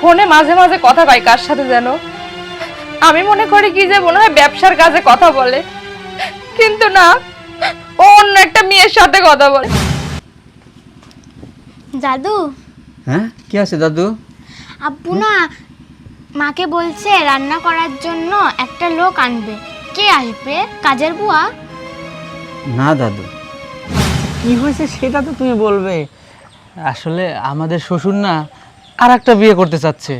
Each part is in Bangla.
ফোনে মাঝে মাঝে কথা কয় কার সাথে যেন। আমি মনে করি কি যে মনে হয় ব্যবসার কাজে কথা বলে। কিন্তু না ও অন্য একটা মেয়ের সাথে কথা বলে। দাদু? হ্যাঁ কি আছে দাদু? আব্বু না মাকে বলছে রান্না করার জন্য একটা লোক আনবে। কে আসবে? কাজের বুয়া? না দাদু। কি হয়েছে সেটা তো তুমি বলবে। আসলে আমাদের শ্বশুর না আর একটা বিয়ে করতে চাচ্ছে।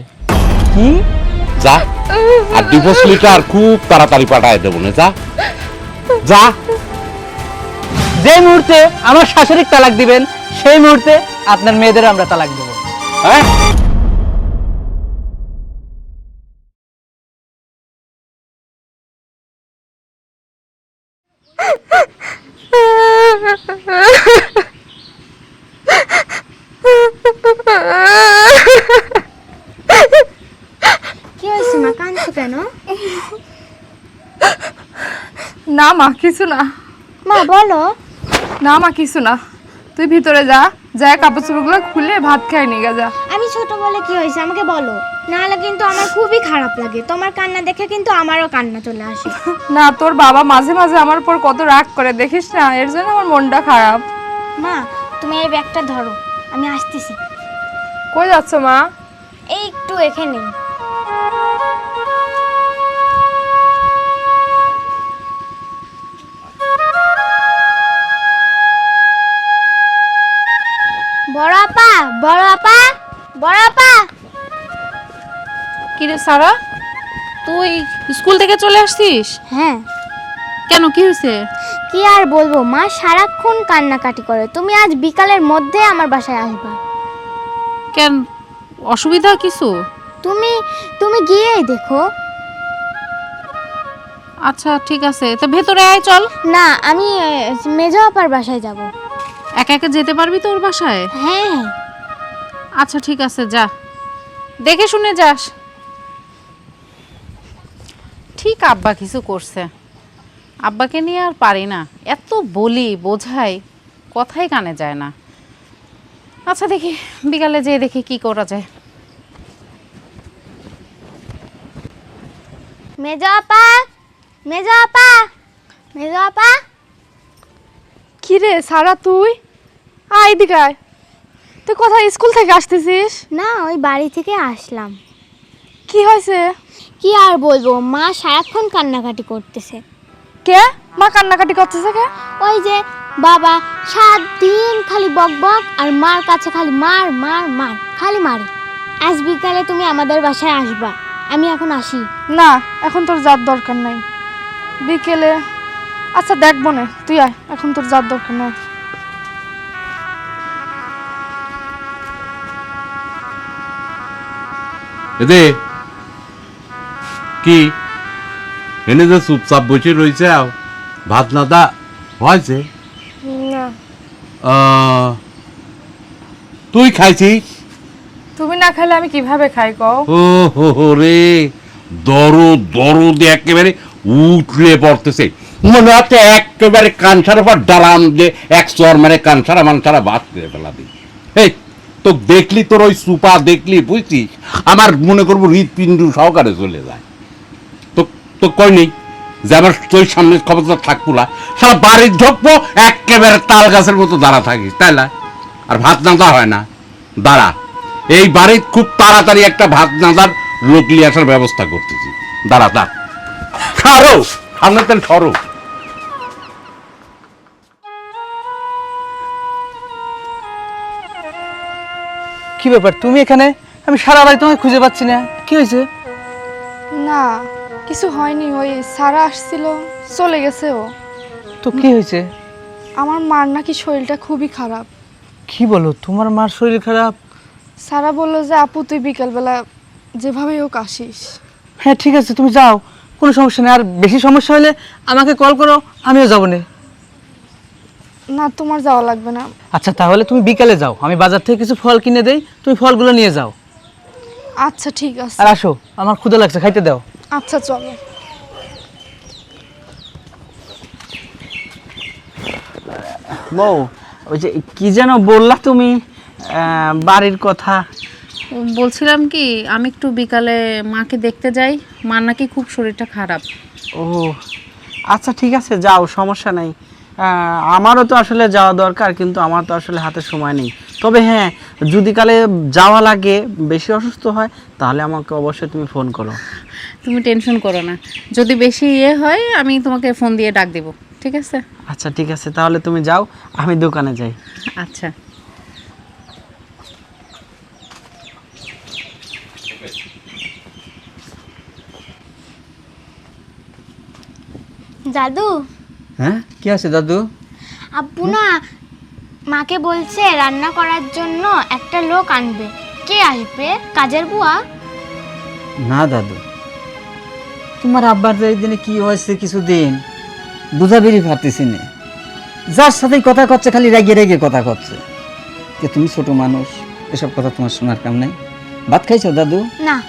কি? যা। আর ডিভোর্স লেটার খুব তাড়াতাড়ি পাঠায় দেবো না যা। যা। যে মুহূর্তে আমার শাশুড়ি তালাক দিবেন সেই মুহূর্তে আপনার মেয়েদের আমরা তালাক দেবো। হ্যাঁ কি হয়েছে মা কাঁদছো কেন না মা কিছু না। মা বলো। না মা কিছু না। তুই ভিতরে যা যা কাপড় চোপড়গুলো খুলে ভাত খাই নিয়ে যা। আমি ছোট বলে কি হয়েছে আমাকে বলো। নাহলে কিন্তু আমার খুবই খারাপ লাগে। তোমার কান্না দেখে কিন্তু আমারও কান্না চলে আসে। না তোর বাবা মাঝে মাঝে আমার উপর কত রাগ করে দেখিস না? এর জন্য আমার মনটা খারাপ। মা তুমি এই ব্যাগটা ধরো। আমি আসতেছি। কই যাচ্ছ মা? এই একটু এখানে আপা বড় আপা বড় আপা। কিরে সারা তুই স্কুল থেকে চলে আসছিস? হ্যাঁ। কেন কি হয়েছে? কি আর বলব মা সারাক্ষণ কান্নাকাটি করে। তুমি আজ বিকালের মধ্যে আমার বাসায় আসবা। কেন অসুবিধা কিছু? তুমি তুমি গিয়েই দেখো। আচ্ছা ঠিক আছে। তো ভেতরে আয় চল। না আমি মেজো আপার বাসায় যাব। একা একা যেতে পারবি তোর বাসায়? হ্যাঁ। আচ্ছা ঠিক আছে যা। দেখে শুনে যাস। ঠিক আব্বা কিছু করছে। আব্বাকে নিয়ে আর পারি না। এত বলি বোঝাই কথাই কানে যায় না। আচ্ছা দেখি বিকালে যেয়ে দেখি কি করা যায়। মেজো আপা মেজো আপা মেজো আপা। কি রে সারা তুই? আয় এদিকে আয়। তুই কোথায় স্কুল থেকে আসতেছিস? না ওই বাড়ি থেকে আসলাম। কি হয়েছে? কি আর বলব মা সারাক্ষণ কান্নাকাটি করতেছে। কে? মা কান্নাকাটি করতেছে কে? ওই যে বাবা সাত দিন খালি বক বক আর মার কাছে খালি মার মার মার খালি মারে। আজ বিকালে তুমি আমাদের বাসায় আসবা। আমি এখন আসি। না এখন তোর যার দরকার নাই। বিকেলে আচ্ছা দেখব না তুই আয় এখন তোর যার দরকার নাই। এদে কি? এনে যে চুপচাপ বসে রয়েছে আও, ভাত নাদা হয়েছে? আহ, তুই খাইছিস তুমি না খেলে আমি কীভাবে খাই কও? ও হো হো রে দরদ দরদ একেবারে উঠলে পড়তেছে। মনে হচ্ছে একেবারে কানসার উপর ডালাম যে এক চর মানে কানসারা মানসারা বাদ করে ফেলা দিই এই তো দেখলি তোর ওই সুপা, দেখলি, বুঝছিস? আমার মনে করব হৃৎপিণ্ডু সহকারে চলে যায়। তো তো কই নেই? যে আমার তোর সামনে ক্ষমতা থাকব না। সারা বাড়ির ঢুকবো একেবারে তাল গাছের মতো দাঁড়া থাকিস, তাই না? আর ভাত নাদা হয় না। দাঁড়া, এই বাড়ির খুব তাড়াতাড়ি একটা ভাত নাদার লোক নিয়ে আসার ব্যবস্থা করতেছি। দাঁড়া দাঁড়া। সরো সামনে তেল সরো কি ব্যাপার? তুমি এখানে? আমি সারা বাড়ি তোমাকে খুঁজে পাচ্ছি না। কি হয়েছে? না কিছু হয়নি। ওই সারা আসছিল চলে গেছে ও। তো কি হয়েছে? আমার মার নাকি শরীরটা খুবই খারাপ। কি বলো? তোমার মার শরীর খারাপ? সারা বলল যে আপু তুই বিকালবেলা যেভাবে হোক আসিস। হ্যাঁ ঠিক আছে তুমি যাও। কোনো সমস্যা নেই। আর বেশি সমস্যা হলে আমাকে কল করো আমিও যাব না। না তোমার যাওয়া লাগবে না। আচ্ছা তাহলে তুমি বিকালে যাও। আমি বাজার থেকে কিছু ফল কিনে দেই তুমি ফলগুলো নিয়ে যাও। আচ্ছা ঠিক আছে। আর আসো আমার ক্ষুদা লাগছে খাইতে দাও। আচ্ছা চলো। বউ ওই যে কি যেন বললা তুমি আহ, বাড়ির কথা। বলছিলাম কি আমি একটু বিকালে মাকে দেখতে যাই। মার নাকি খুব শরীরটা খারাপ। ও আচ্ছা ঠিক আছে যাও সমস্যা নাই। আহ, আমারও তো আসলে যাওয়া দরকার কিন্তু আমার তো আসলে হাতে সময় নেই। তবে হ্যাঁ যদি কালে যাওয়া লাগে বেশি অসুস্থ হয় তাহলে আমাকে অবশ্যই তুমি ফোন করো। তুমি টেনশন করো না। যদি বেশি ইয়ে হয় আমি তোমাকে ফোন দিয়ে ডাক দেবো ঠিক আছে? আচ্ছা ঠিক আছে তাহলে তুমি যাও আমি দোকানে যাই। আচ্ছা। দাদু হ্যাঁ? কি আছে দাদু? আব্বু না মাকে বলছে রান্না করার জন্য একটা লোক আনবে। কে আসবে? কাজের বুয়া? না দাদু। তোমার আব্বার যে এই দিনে কি হয়েছে কিছুদিন? বুঝাবেরই পারতেছি না। যার সাথেই কথা করছে খালি রেগে রেগে কথা করছে। যে তুমি ছোট মানুষ এসব কথা তোমার শোনার কাম নাই। ভাত খাইছো দাদু? না।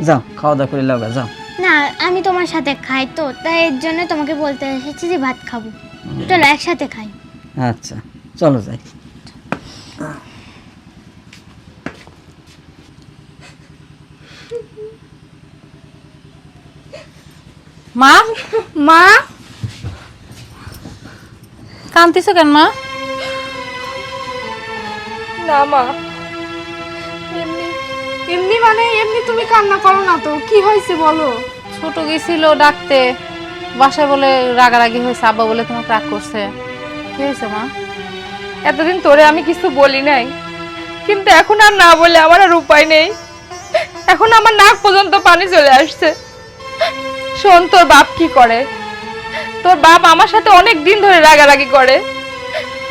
যাও খাওয়া দাওয়া করে লাগা যাও। আমি তোমার সাথে খাই তো তাই এর জন্য তোমাকে বলতে এসেছি যে ভাত খাব। চলো একসাথে খাই। আচ্ছা চলো যাই। মা মা। কান্তিছো কেন মা? না মা। এমনি এমনি মানে এমনি তুমি কান্না করো না তো কি হয়েছে বলো? ছোট গেছিল ডাকতে, বাসায় বলে রাগারাগি হয়েছে, আব্বা বলে তোমাকে রাগ করছে। কি হয়েছে, মা? এতদিন তোরে আমি কিছু বলি নাই, কিন্তু এখন আর না বলে আমার আর উপায় নেই। এখন আমার নাক পর্যন্ত পানি চলে আসছে। শোন, তোর বাপ কি করে? তোর বাপ আমার সাথে অনেক দিন ধরে রাগারাগি করে,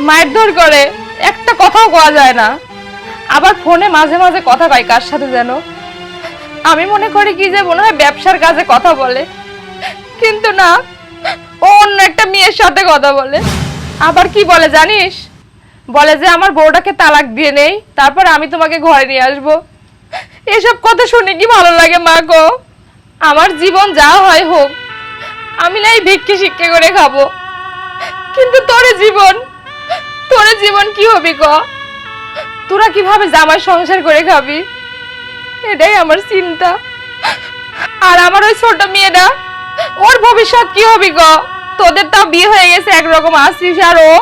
মায়ের ধর করে, একটা কথাও কোয়া যায় না। আবার ফোনে মাঝে মাঝে কথা কয় কার সাথে যেন? আমি মনে করি কি যে মনে হয় ব্যবসার কাজে কথা বলে। কিন্তু না, ও অন্য একটা মেয়ের সাথে কথা বলে। আবার কি বলে জানিস? বলে যে আমার বউটাকে তালাক দিয়ে নেই, তারপর আমি তোমাকে ঘরে নিয়ে আসব। এসব কথা শুনে কি ভালো লাগে মা গো? আমার জীবন যা হয় হোক, আমি না এই ভিক্ষে শিক্ষে করে খাব। কিন্তু তোরে জীবন তোরে জীবন কি হবি ক তোরা কীভাবে জামাই সংসার করে খাবি? এটাই আমার চিন্তা। আর আমার ওই ছোট মেয়েটা, ওর ভবিষ্যৎ কি হবে গ? তোদের তাও বিয়ে হয়ে গেছে একরকম আসছিস আর ও।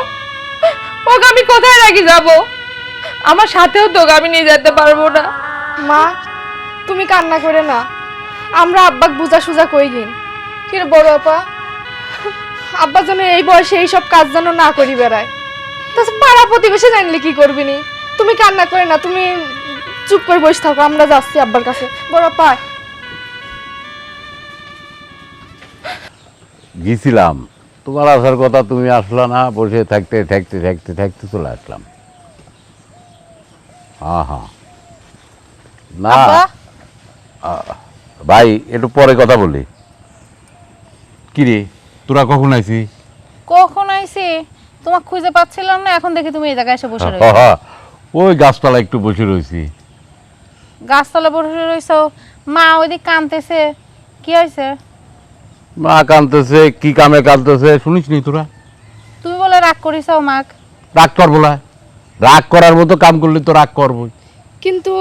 ওকে আমি কোথায় রাখি যাব? আমার সাথেও তোকে আমি নিয়ে যেতে পারব না। মা, তুমি কান্না করে না। আমরা আব্বাক বুঝা সুজা কই গিন কিরে বড় আপা? আব্বা যেন এই বয়সে এইসব কাজ যেন না করি বেড়ায়। তাছাড়া পাড়া প্রতিবেশী জানলে কি করবি নি? তুমি কান্না করে না, তুমি চুপ করে বসে থাকো আমরা যাচ্ছি আব্বার কাছে। বড় আপা। গেছিলাম তোমার আসার কথা তুমি আসলো না বসে থাকতে থাকতে থাকতে থাকতে চলে আসলাম। হ্যাঁ হ্যাঁ না ভাই একটু পরে কথা বলি। কি রে তোরা কখন আইছি? কখন আইছি? তোমাকে খুঁজে পাচ্ছিলাম না এখন দেখি তুমি এই জায়গায় এসে বসে রয়েছো ওই গাছতলা একটু বসে রয়েছি গাছতলা বসে রয়েছো মা ওইদিক কানতেছে কি হয়েছে? মা কানতেছে কি কামে কানতেছে শুনিস নি তোরা? তুমি বলে রাগ করিস মাক রাগ করব না রাগ করার মতো কাম করলে তো রাগ করব কিন্তু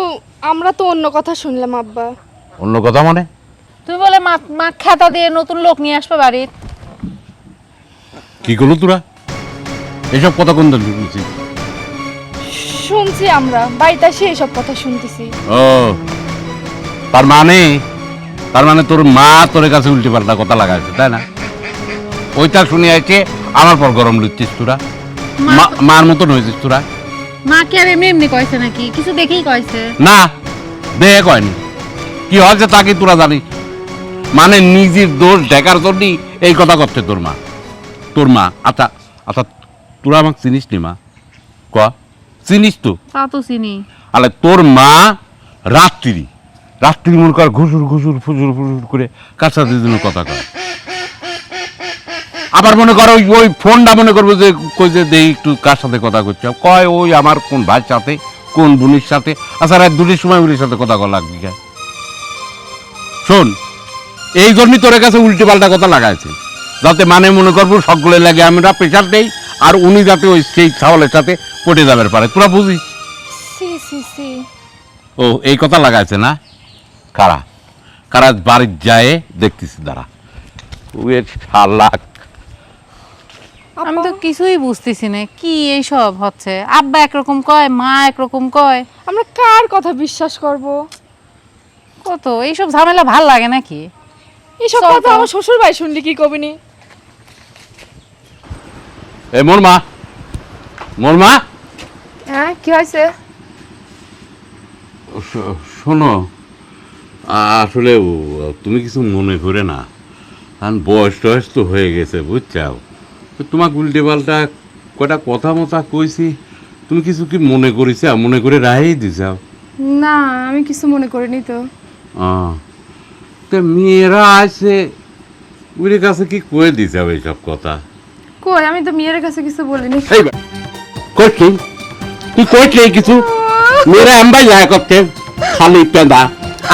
আমরা তো অন্য কথা শুনলাম আব্বা। অন্য কথা মানে? তুমি বলে মা মা খেতা দিয়ে নতুন লোক নিয়ে আসবে বাড়ির। কি করল তোরা? এসব কথা কোন দিন শুনছি? শুনছি আমরা বাড়িতে এসে এইসব কথা শুনতেছি। ও তার মানে তার মানে তোর মা তোর কাছে উল্টে পাল্টা কথা লাগাইছে তাই না? ওইটা শুনে আছে আমার পর গরম লুচ্ছিস তোরা। মার মতন হয়েছিস তোরা। মা কি আর এমনি এমনি কয়েছে নাকি? কিছু দেখেই কয়েছে না দেহে কয়নি। কি হয়েছে তা কি তোরা জানিস? মানে নিজের দোষ দেখার জন্যই এই কথা করছে তোর মা। তোর মা আচ্ছা আচ্ছা তোরা আমাকে চিনিস নি মা? ক? চিনিস তো? তা তো চিনি। আলে তোর মা রাত্রি রাত্রি মনে কর ঘুষুর ঘুষুর ফুসুর ফুসুর করে সাথে যেন কথা কয়। আবার মনে করো ওই ওই ফোনটা মনে করব যে কই যে দেই একটু কার সাথে কথা করছে। কয় ওই আমার কোন ভাইয়ের সাথে কোন বোনের সাথে? আচ্ছা রাত দুটির সময় উনির সাথে কথা কল লাগবি কে? শোন এই জন্যই তোর কাছে উল্টে পাল্টা কথা লাগাইছে। যাতে মানে মনে করব সকলে লাগে আমরা প্রেশার দেই আর উনি যাতে ওই সেই ছাওয়ালের সাথে পটে যাবে পারে তোরা বুঝিস সি সি সি। ও এই কথা লাগাইছে না? কারা? কারা বাড়ির যায় দেখতেছি দাঁড়া। ওই শালা আমি তো কিছুই বুঝতেছি না কি এইসব হচ্ছে? আব্বা একরকম কয় মা একরকম কয়? আমরা কার কথা বিশ্বাস করব? কত এইসব ঝামেলা ভালো লাগে নাকি? এইসব কথা আমার শ্বশুর ভাই শুনলি কি কবিনি? এ মোর মা। মোর মা? কি হয়েছে? শোনো আসলে তুমি কিছু মনে করে না। কারণ বয়স টয়স তো হয়ে গেছে বুঝছাও? তো তোমাকে উল্টে পাল্টা কটা কথা মতা কইছি তুমি কিছু কি মনে করিস মনে করে রাহেই দিছাও? না আমি কিছু মনে করিনি তো। মেয়েরা আছে ওর কাছে কি কয়ে দিছাও এইসব কথা? কই? আমি তো মেয়ের কাছে কিছু বলিনি। এই বা- কইছি তুই কইছি কিছু মেয়েরা এমবাই যায় করতে খালি পেঁদা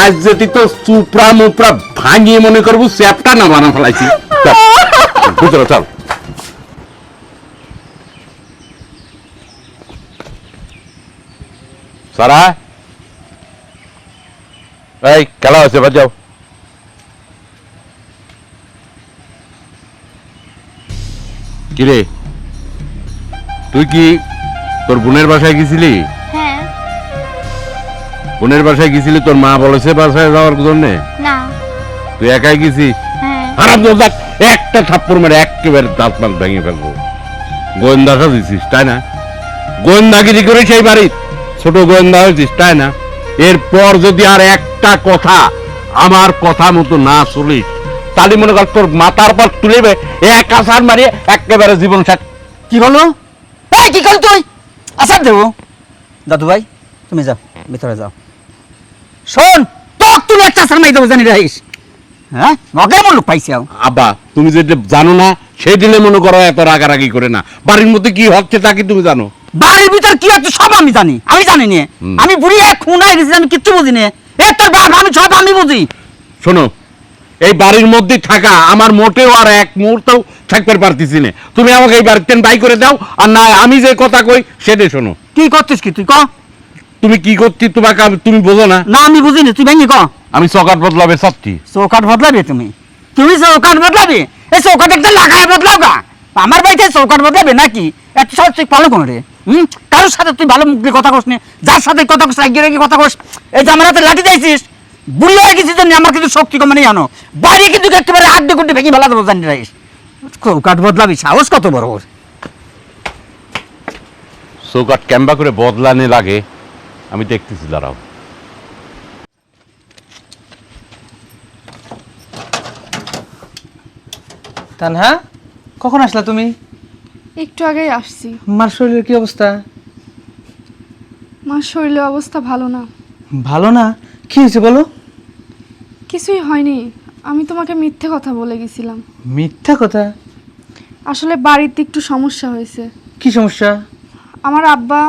আজ যদি তো চুপড়া মুপড়া ভাঙিয়ে মনে করব স্যাপটা না বানা ফেলাইছি চল, ভিতরে চল সারা এই খেলা হয়েছে বাদ যাও কিরে তুই কি তোর বোনের বাসায় গেছিলি? হ্যাঁ। বোনের বাসায় গেছিলি তোর মা বলেছে বাসায় যাওয়ার জন্য? না। তুই একাই গেছিস? হ্যাঁ। খারাপ দেখ একটা থাপ্পড় মেরে একেবারে দাঁত মাত ভেঙে ফেলব। গোয়েন্দাটা দিছিস তাই না? গোয়েন্দাগিরি করে সেই বাড়ি ছোট গোয়েন্দা হয়েছিস তাই না? এরপর যদি আর একটা কথা আমার কথা মতো না চলিস তাহলে মনে কর তোর মাথার পর তুলেবে এক আসার মারিয়ে একেবারে জীবন শেষ কি হলো এই কি করলি তুই? আসার দেবো। দাদু ভাই তুমি যাও ভিতরে যাও। শোন তোক তুই একটা সামাই দেবো জানি রাইস হ্যাঁ? পাইছি আব্বা তুমি যেটা জানো না সেই দিনে মনে করো এত রাগারাগি করে না। বাড়ির মধ্যে কি হচ্ছে তা কি তুমি জানো? বাড়ির ভিতর কি হচ্ছে সব আমি জানি আমি জানি নে। আমি বুড়ি এক খুনাই গেছি আমি কিচ্ছু বুঝি নে। এ তোর বাপ আমি সব আমি বুঝি। শোনো এই বাড়ির মধ্যে থাকা আমার মোটেও আর এক মুহূর্তেও থাকতে পারতেছি না। তুমি আমাকে এই বাড়িতে বাই করে দাও? আর না আমি যে কথা কই সেটা শোনো। কি করছিস কি তুই? ক? তুমি কি করছি তোমাকে তুমি বোঝো না। না আমি বুঝিনি। তুই ভেঙে ক? আমি চকাট বদলাবে চাচ্ছি চৌকাট বদলাবে তুমি? তুমি চৌকাট বদলাবে? এই চৌকাট একটা লাগায় বদলাও গা। আমার বাড়িতে চৌকাট বদলাবে নাকি? এত সহজ তুই পালো কোন রে? হুম? কারোর সাথে তুই ভালো মুখ দিয়ে কথা কস নে? যার সাথে কথা কস রাগিয়ে রেগে কথা কস। এই যে আমার হাতে লাঠি দিয়েছিস বুড়ি হয়ে গেছিস আমার কিন্তু শক্তি কমে নেই জানো? বাড়ি কিন্তু একেবারে আড্ডে গুড্ডে ভেঙে ফেলা দেবো জানি রাইস চৌকাট বদলাবি? সাহস কত বড় ওর? চৌকাট ক্যাম্বা করে বদলানে লাগে। আমি দেখতেছি দাঁড়াও। তানহা কখন আসলা তুমি? একটু আগেই আসছি। মার শরীরের কি অবস্থা? মার শরীরের অবস্থা ভালো না। ভালো না? কি হয়েছে বলো? কিছুই হয়নি। আমি তোমাকে মিথ্যে কথা বলে গেছিলাম। মিথ্যা কথা? আসলে বাড়িতে একটু সমস্যা হয়েছে। কি সমস্যা? আমার আব্বা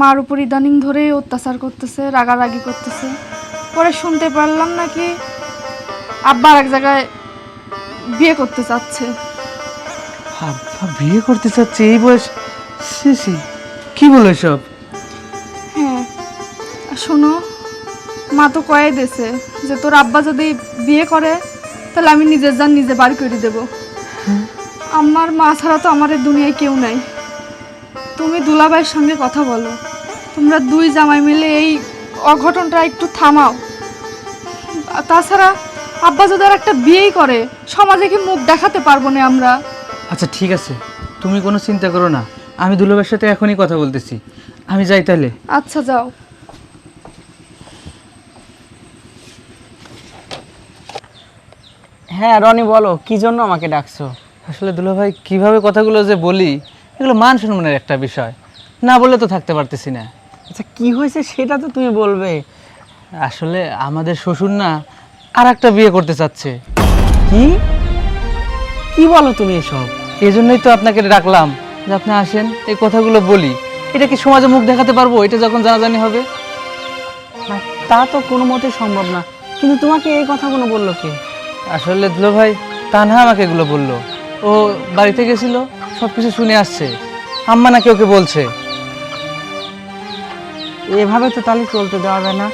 মার উপর ইদানিং ধরেই অত্যাচার করতেছে রাগারাগি করতেছে। পরে শুনতে পারলাম নাকি আব্বা আর এক জায়গায় বিয়ে করতে চাচ্ছে। আব্বা বিয়ে করতে চাচ্ছে? এই বয়স? সি সি কি বলো এসব? হ্যাঁ আর শোনো মা তো কয়ে দেছে যে তোর আব্বা যদি বিয়ে করে তাহলে আমি নিজের যান নিজে বাড়ি করে দেব। আমার মা ছাড়া তো আমার দুনিয়ায় কেউ নাই। তুমি দুলাভাইয়ের সঙ্গে কথা বলো। তোমরা দুই জামাই মিলে এই অঘটনটা একটু থামাও। তাছাড়া আব্বা যদি আর একটা বিয়েই করে সমাজে কি মুখ দেখাতে পারব না আমরা? আচ্ছা ঠিক আছে। তুমি কোনো চিন্তা করো না। আমি দুলাবের সাথে এখনই কথা বলতেছি। আমি যাই তাহলে। আচ্ছা যাও। হ্যাঁ রনি বলো কি জন্য আমাকে ডাকছো? আসলে দুলাভাই কীভাবে কথাগুলো যে বলি এগুলো মান সম্মানের একটা বিষয়। না বলে তো থাকতে পারতেছি না। আচ্ছা কি হয়েছে সেটা তো তুমি বলবে। আসলে আমাদের শ্বশুর না আর একটা বিয়ে করতে চাচ্ছে। কি? কি বলো তুমি এসব? এই জন্যই তো আপনাকে ডাকলাম যে আপনি আসেন এই কথাগুলো বলি। এটা কি সমাজে মুখ দেখাতে পারব? এটা যখন জানাজানি হবে। না তা তো কোনো মতে সম্ভব না। কিন্তু তোমাকে এই কথাগুলো বলল কে? আসলে দুলো ভাই তানহা আমাকে এগুলো বলল। ও বাড়িতে গেছিল সব কিছু শুনে আসছে। আম্মা নাকি ওকে বলছে। এভাবে তো তাহলে চলতে দেওয়া যায় না।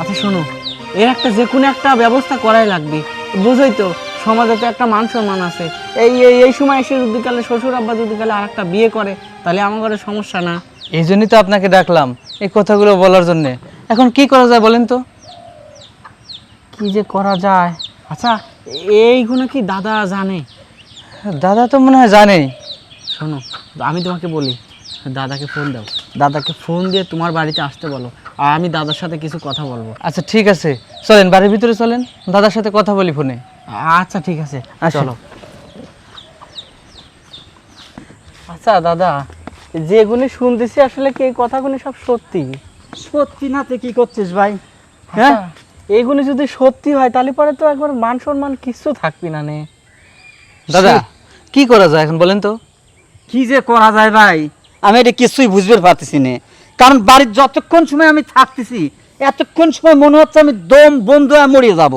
আচ্ছা শোনো এর একটা যে কোনো একটা ব্যবস্থা করাই লাগবে। বুঝোই তো সমাজে তো একটা মান সম্মান আছে। এই এই এই সময় এসে যদি কালে শ্বশুর আব্বা যদি কালে আর একটা বিয়ে করে তাহলে আমার ঘরে সমস্যা না। এই জন্যই তো আপনাকে ডাকলাম এই কথাগুলো বলার জন্যে। এখন কি করা যায় বলেন তো? কি যে করা যায়? আচ্ছা এইগুলো কি দাদা জানে? দাদা তো মনে হয় জানে শোনো আমি তোমাকে বলি দাদাকে ফোন দাও। দাদাকে ফোন দিয়ে তোমার বাড়িতে আসতে বলো আর আমি দাদার সাথে কিছু কথা বলব। আচ্ছা ঠিক আছে। চলেন বাড়ির ভিতরে চলেন দাদার সাথে কথা বলি ফোনে। আচ্ছা ঠিক আছে আচ্ছা। চলো। আচ্ছা দাদা যেগুলি শুনতেছি আসলে কি কথাগুলি সব সত্যি? সত্যি না তুই কি করছিস ভাই? হ্যাঁ? এইগুলি যদি সত্যি হয় তাহলে পরে তো একবার মান সম্মান কিছু থাকবি না নে। দাদা কি করা যায় এখন বলেন তো? কি যে করা যায় ভাই? আমি এটা কিছুই বুঝতে পারতেছি না। কারণ বাড়ির যতক্ষণ সময় আমি থাকতেছি এতক্ষণ সময় মনে হচ্ছে আমি দম বন্ধু হয়ে মরিয়ে যাব।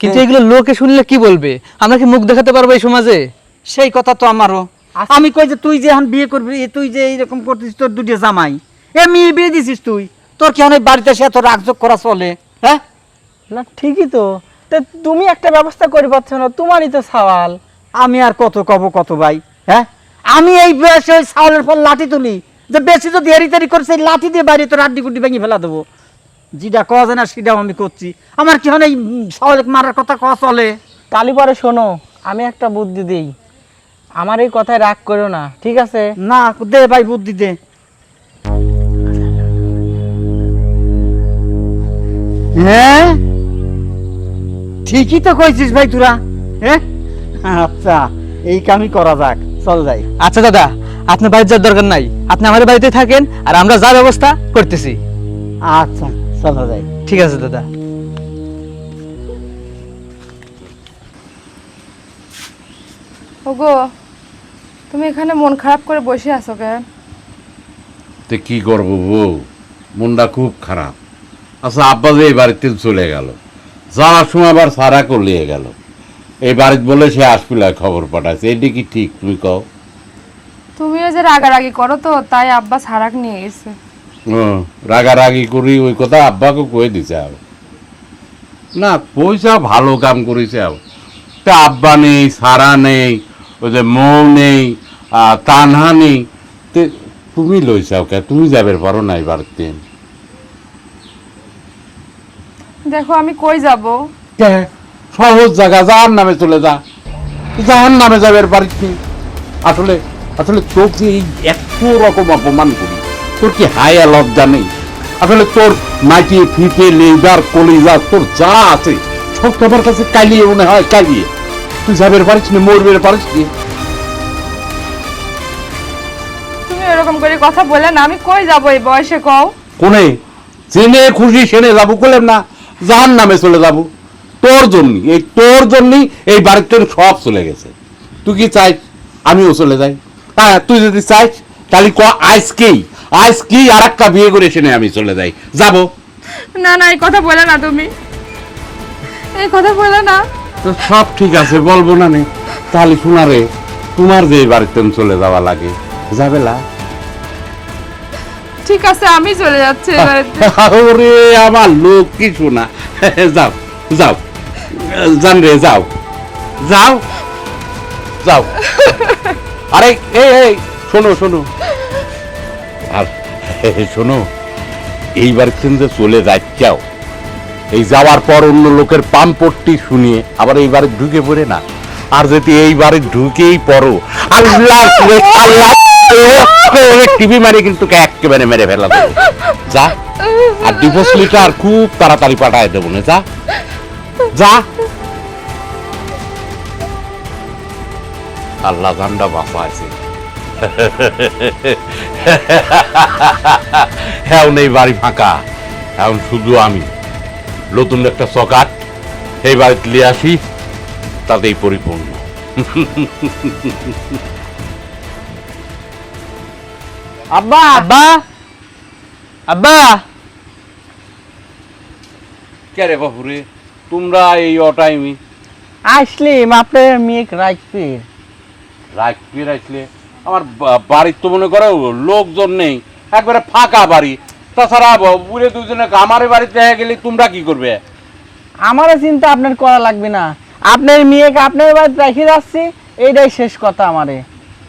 কিন্তু এগুলো লোকে শুনলে কি বলবে? আমরা কি মুখ দেখাতে পারব এই সমাজে? সেই কথা তো আমারও। আমি কই যে তুই যে এখন বিয়ে করবি তুই যে এইরকম করতেছিস তোর দুটো জামাই। এ মেয়ে বিয়ে দিছিস তুই? তোর কি অনেক বাড়িতে সে এত রাগযোগ করা চলে? হ্যাঁ? না ঠিকই তো। তা তুমি একটা ব্যবস্থা করে পাচ্ছ না তোমারই তো সওয়াল। আমি আর কত কব কত ভাই হ্যাঁ? আমি এই বয়সে ওই চাউলের পর লাঠি তুলি। যে বেশি যদি এরি তেরি করে সেই লাঠি দিয়ে বাইরে তোর আড্ডি কুড্ডি ভেঙে ফেলা দেবো। যেটা কওয়া যায় না সেটাও আমি করছি। আমার কি হয় এই চাউল মারার কথা কওয়া চলে? তালি পরে শোনো আমি একটা বুদ্ধি দিই। আমার এই কথায় রাগ করো না ঠিক আছে? না দে ভাই বুদ্ধি দে। হ্যাঁ? ঠিকই তো কইছিস ভাই তোরা হ্যাঁ আচ্ছা এই কামই করা যাক চল যাই। আচ্ছা দাদা আপনার বাড়ির যাওয়ার দরকার নাই। আপনি আমাদের বাড়িতে থাকেন আর আমরা যা ব্যবস্থা করতেছি। আচ্ছা চলো যাই। ঠিক আছে দাদা। ওগো তুমি এখানে মন খারাপ করে বসে আছো কেন? তো কি করব বউ? মনটা খুব খারাপ। আচ্ছা আব্বা যে এই বাড়িতে চলে গেল। যাওয়ার সময় আবার সারা করলিয়ে গেল। এই বাড়িতে বলে সে আসপিলা খবর পাঠাচ্ছে এটি কি ঠিক তুমি কও? তুমিও যে রাগারাগি করো তো তাই আব্বা সারাক নিয়ে গেছে। ও, রাগারাগি করি ওই কথা আব্বাকে কয়ে দিছে আও। না পয়সা ভালো কাম করেছে আও। তা আব্বা নেই সারা নেই ওই যে মৌ নেই তানহা নেই। তুমি লইছাও কে? তুমি যাবে পারো না এই বাড়িতে। দেখো আমি কই যাব? কে? সহজ জায়গা যার নামে চলে যা। যার নামে যাবে বাড়িতে। আসলে আসলে তোর যে এই এত রকম অপমান করি তোর কি হায়া লজ্জা নেই? আসলে তোর মাটি ফিতে লেজার কলিজা তোর যা আছে সব তো আমার কাছে কালিয়ে মনে হয় কালিয়ে। তুই যাবের পারিস না মরবের পারিস কি তুমি এরকম করে কথা বলে না আমি কই যাব এই বয়সে কও? কোনে? জেনে খুশি সেনে যাব করলাম না। যার নামে চলে যাব। তোর জন্য এই তোর জন্যই এই বাড়িতে সব চলে গেছে। তুই কি চাই আমিও চলে যাই। হ্যাঁ তুই যদি চাইস তাহলে ক আজকেই আজকেই আর একটা বিয়ে করে সেনে আমি চলে যাই। যাব। না না এই কথা বলে না তুমি। এই কথা বলে না। তো সব ঠিক আছে বলব না নে। তাহলে শোনা রে তোমার যে বাড়িতে চলে যাওয়া লাগে। যাবে না? ঠিক আছে আমি চলে যাচ্ছি ওরে আমার লোক কি শোনা? যাও যাও। জান রে যাও। যাও। যাও। আরে এই এই শোনো শোনো। আর শোনো এইবার কিন্তু চলে যাচ্ছাও। এই যাওয়ার পর অন্য লোকের পাম্পট্টি শুনিয়ে আবার এই বাড়ি ঢুকে পড়ে না। আর যদি এই বাড়ি ঢুকেই পড়ো আল্লাহ আল্লাহ টিভি মারি কিন্তু একেবারে মেরে ফেলা যা, আর ডিভোর্স লিটার খুব তাড়াতাড়ি পাঠায় দেবো না, যা। যা। আল্লাহ গান্ডা বাপা আছে। এখন এই বাড়ি ফাঁকা। এখন শুধু আমি। নতুন একটা সকাট এই বাড়িতে নিয়ে আসি, তাতেই পরিপূর্ণ। আব্বা! আব্বা! আব্বা! কে রে বাপুরে তোমরা এই অটাইমি আসলিম আপনার মেয়ে রাখবে। রাখবি রাখলে? আমার বাড়ির তো মনে করো লোকজন নেই একবারে ফাঁকা বাড়ি। তাছাড়া বুড়ে দুজনে আমার বাড়িতে গেলে তোমরা কি করবে? আমারও চিন্তা আপনার করা লাগবে না। আপনার মেয়েকে আপনার বাড়িতে রেখে যাচ্ছি এইটাই শেষ কথা আমারে।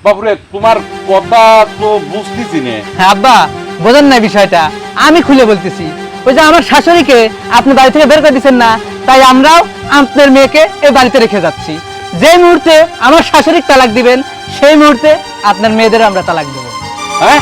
বাবুরে তোমার কথা তো বুঝতেছি না। হ্যাঁ আব্বা বোঝেন না বিষয়টা। আমি খুলে বলতেছি ওই যে আমার শাশুড়িকে আপনি বাড়ি থেকে বের করে দিচ্ছেন না তাই আমরাও আপনার মেয়েকে এই বাড়িতে রেখে যাচ্ছি। যে মুহূর্তে আমার শাশুড়ি তালাক দিবেন সেই মুহূর্তে আপনার মেয়েদের আমরা তালাক দেবো। হ্যাঁ?